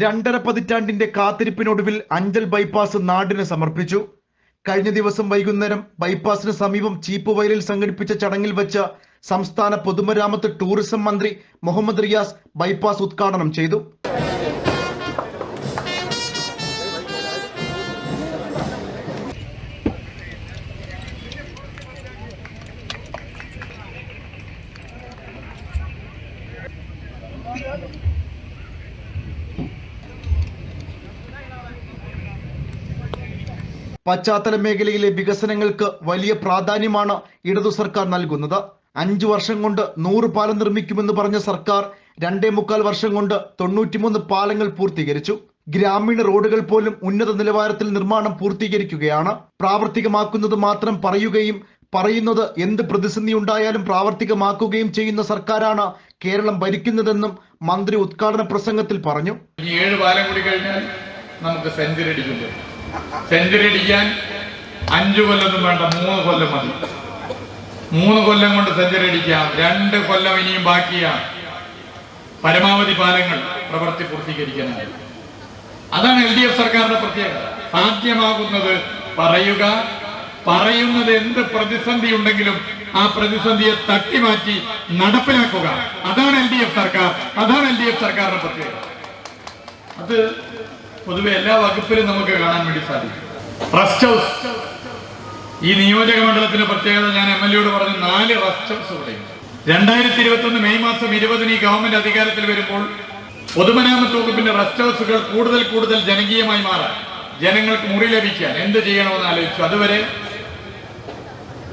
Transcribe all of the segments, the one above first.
രണ്ടര പതിറ്റാണ്ടിന്റെ കാത്തിരിപ്പിനൊടുവിൽ അഞ്ചൽ ബൈപ്പാസ് നാടിന് സമർപ്പിച്ചു. കഴിഞ്ഞ ദിവസം വൈകുന്നേരം ബൈപ്പാസിന് സമീപം ചീപ്പ് വയലിൽ സംഘടിപ്പിച്ച ചടങ്ങിൽ വെച്ച സംസ്ഥാന പൊതുമരാമത്ത് ടൂറിസം മന്ത്രി മുഹമ്മദ് റിയാസ് ബൈപ്പാസ് ഉദ്ഘാടനം ചെയ്തു. പശ്ചാത്തല മേഖലയിലെ വികസനങ്ങൾക്ക് വലിയ പ്രാധാന്യമാണ് ഇടതു സർക്കാർ നൽകുന്നത്. അഞ്ചു വർഷം കൊണ്ട് നൂറ് പാലം നിർമ്മിക്കുമെന്ന് പറഞ്ഞ സർക്കാർ രണ്ടേ മുക്കാൽ വർഷം കൊണ്ട് തൊണ്ണൂറ്റിമൂന്ന് പാലങ്ങൾ പൂർത്തീകരിച്ചു. ഗ്രാമീണ റോഡുകൾ പോലും ഉന്നത നിലവാരത്തിൽ നിർമ്മാണം പൂർത്തീകരിക്കുകയാണ്. പ്രാവർത്തികമാക്കുന്നത് മാത്രം പറയുകയും പറയുന്നത് എന്ത് പ്രതിസന്ധി ഉണ്ടായാലും പ്രാവർത്തികമാക്കുകയും ചെയ്യുന്ന സർക്കാരാണ് കേരളം ഭരിക്കുന്നതെന്നും മന്ത്രി ഉദ്ഘാടന പ്രസംഗത്തിൽ പറഞ്ഞു. ഏഴ് പാലം കൂടി കഴിഞ്ഞാൽ നമുക്ക് സെഞ്ചുറി അടിക്കുന്നത് സെഞ്ചുറി അടിക്കാൻ അഞ്ചു കൊല്ലൊന്നും വേണ്ട മൂന്ന് കൊല്ലം മതി. മൂന്ന് കൊല്ലം കൊണ്ട് സെഞ്ചുറി അടിക്കാം രണ്ട് കൊല്ലം ഇനിയും ബാക്കിയാണ്. പരമാവധി പാലങ്ങൾ പ്രവൃത്തി പൂർത്തീകരിക്കാനായി അതാണ് എൽ ഡി എഫ് സർക്കാരിന്റെ പ്രത്യേകത. സാധ്യമാകുന്നത് പറയുക പറയുന്നത് എന്ത് പ്രതിസന്ധി ഉണ്ടെങ്കിലും ആ പ്രതിസന്ധിയെ തട്ടിമാറ്റി നടപ്പിലാക്കുക. അതാണ് എൽ ഡി എഫ് സർക്കാർ. അതാണ് എൽ ഡി എഫ് സർക്കാരിന്റെ പ്രത്യേകത. അത് പൊതുവെ എല്ലാ വകുപ്പിലും നമുക്ക് കാണാൻ വേണ്ടി സാധിക്കും. Rest house. ഈ നിയോജക മണ്ഡലത്തിന്റെ പ്രത്യേകത ഞാൻ എം എൽ എയോട് പറഞ്ഞു നാല് റെസ്റ്റ് ഹൗസ് ഇവിടെയുണ്ട് രണ്ടായിരത്തി ഇരുപത്തി ഒന്ന് മെയ് മാസം ഇരുപതിന് ഈ ഗവൺമെന്റ് അധികാരത്തിൽ വരുമ്പോൾ പൊതുമരാമത്ത് വകുപ്പിന്റെ റെസ്റ്റ് ഹൗസുകൾ കൂടുതൽ കൂടുതൽ ജനകീയമായി മാറാൻ ജനങ്ങൾക്ക് മുറി ലഭിക്കാൻ എന്ത് ചെയ്യണമെന്ന് ആലോചിച്ചു. അതുവരെ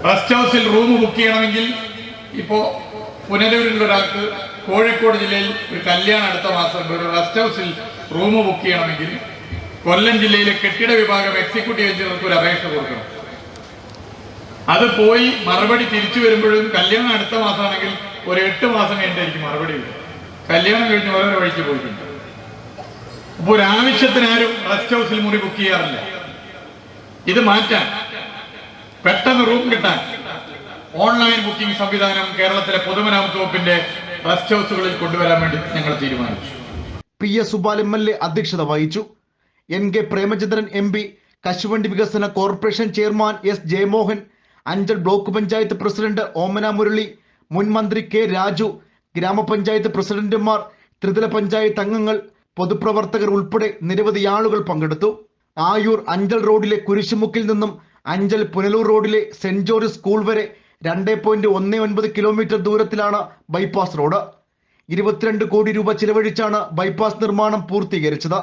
റെസ്റ്റ് ഹൗസിൽ റൂം ബുക്ക് ചെയ്യണമെങ്കിൽ ഇപ്പോ പുനരൂരിൽ ഒരാൾക്ക് കോഴിക്കോട് ജില്ലയിൽ ഒരു കല്യാണം അടുത്ത മാസം ഒരു റെസ്റ്റ് ഹൗസിൽ റൂം ബുക്ക് ചെയ്യണമെങ്കിൽ കൊല്ലം ജില്ലയിലെ കെട്ടിട വിഭാഗം എക്സിക്യൂട്ടീവ് എഞ്ചിനീയർക്ക് ഒരു അപേക്ഷ കൊടുക്കണം. അത് പോയി മറുപടി തിരിച്ചു വരുമ്പോഴും കല്യാണം അടുത്ത മാസമാണെങ്കിൽ ഒരു എട്ട് മാസം കഴിഞ്ഞിട്ടായിരിക്കും മറുപടി വരും. കല്യാണം കഴിഞ്ഞ് ഓരോ വഴിക്ക് പോയിട്ടുണ്ട്. അപ്പൊ ഒരു ആവശ്യത്തിന് ആരും റെസ്റ്റ് ഹൗസിൽ മുറി ബുക്ക് ചെയ്യാറില്ല. ഇത് മാറ്റാൻ പെട്ടെന്ന് റൂം കിട്ടാൻ ഓൺലൈൻ ബുക്കിംഗ് സംവിധാനം കേരളത്തിലെ പൊതുമരാമത്ത് വകുപ്പിന്റെ റെസ്റ്റ് ഹൗസുകളിൽ കൊണ്ടുവരാൻ വേണ്ടി ഞങ്ങൾ തീരുമാനിച്ചു. P S Supal M L A അധ്യക്ഷത വഹിച്ചു. N K Premachandran M P കശുവണ്ടി വികസന corporation chairman S Jayamohan Anchal block panchayat president Omana Murali മുൻ മന്ത്രി കെ രാജു ഗ്രാമപഞ്ചായത്ത് പ്രസിഡന്റുമാർ ത്രിതല പഞ്ചായത്ത് അംഗങ്ങൾ പൊതുപ്രവർത്തകർ ഉൾപ്പെടെ നിരവധി ആളുകൾ പങ്കെടുത്തു. ആയൂർ അഞ്ചൽ റോഡിലെ കുരിശുമുക്കിൽ നിന്നും അഞ്ചൽ പുനലൂർ റോഡിലെ സെന്റ് ജോർജ് സ്കൂൾ വരെ രണ്ട് പോയിന്റ് ഒന്ന് ഒൻപത് കിലോമീറ്റർ ദൂരത്തിലാണ് ബൈപ്പാസ് റോഡ് ഇരുപത്തിരണ്ട് കോടി രൂപ ചിലവഴിച്ചാണ് ബൈപ്പാസ് നിർമ്മാണം പൂർത്തീകരിച്ചത്.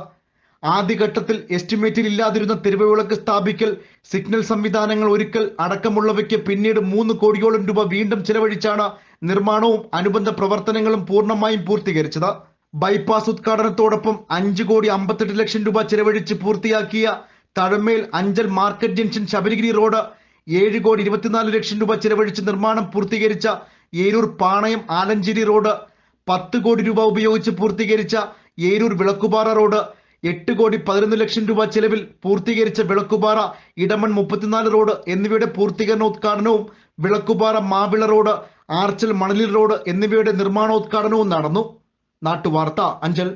ആദ്യഘട്ടത്തിൽ എസ്റ്റിമേറ്റിൽ ഇല്ലാതിരുന്ന തെരുവുവിളക്ക് സ്ഥാപിക്കൽ സിഗ്നൽ സംവിധാനങ്ങൾ ഒരുക്കൽ അടക്കമുള്ളവയ്ക്ക് പിന്നീട് മൂന്ന് കോടിയോളം രൂപ വീണ്ടും ചിലവഴിച്ചാണ് നിർമ്മാണവും അനുബന്ധ പ്രവർത്തനങ്ങളും പൂർണമായും പൂർത്തീകരിച്ചത്. ബൈപ്പാസ് ഉദ്ഘാടനത്തോടൊപ്പം അഞ്ച് കോടി അമ്പത്തെട്ട് ലക്ഷം രൂപ ചിലവഴിച്ച് പൂർത്തിയാക്കിയ Thazhamel Anchal market junction Sabarigiri road ഏഴ് കോടി ഇരുപത്തിനാല് ലക്ഷം രൂപ ചെലവഴിച്ച് നിർമ്മാണം പൂർത്തീകരിച്ച ഏരൂർ പാണയം ആലഞ്ചേരി റോഡ് പത്ത് കോടി രൂപ ഉപയോഗിച്ച് പൂർത്തീകരിച്ച ഏരൂർ വിളക്കുപാറ റോഡ് എട്ട് കോടി പതിനൊന്ന് ലക്ഷം രൂപ ചെലവിൽ പൂർത്തീകരിച്ച വിളക്കുപാറ ഇടമൺ മുപ്പത്തിനാല് റോഡ് എന്നിവയുടെ പൂർത്തീകരണോദ്ഘാടനവും വിളക്കുപാറ മാവിള റോഡ് ആർച്ചൽ മണലിൽ റോഡ് എന്നിവയുടെ നിർമ്മാണോദ്ഘാടനവും നടന്നു. നാട്ടുവാർത്ത അഞ്ചൽ.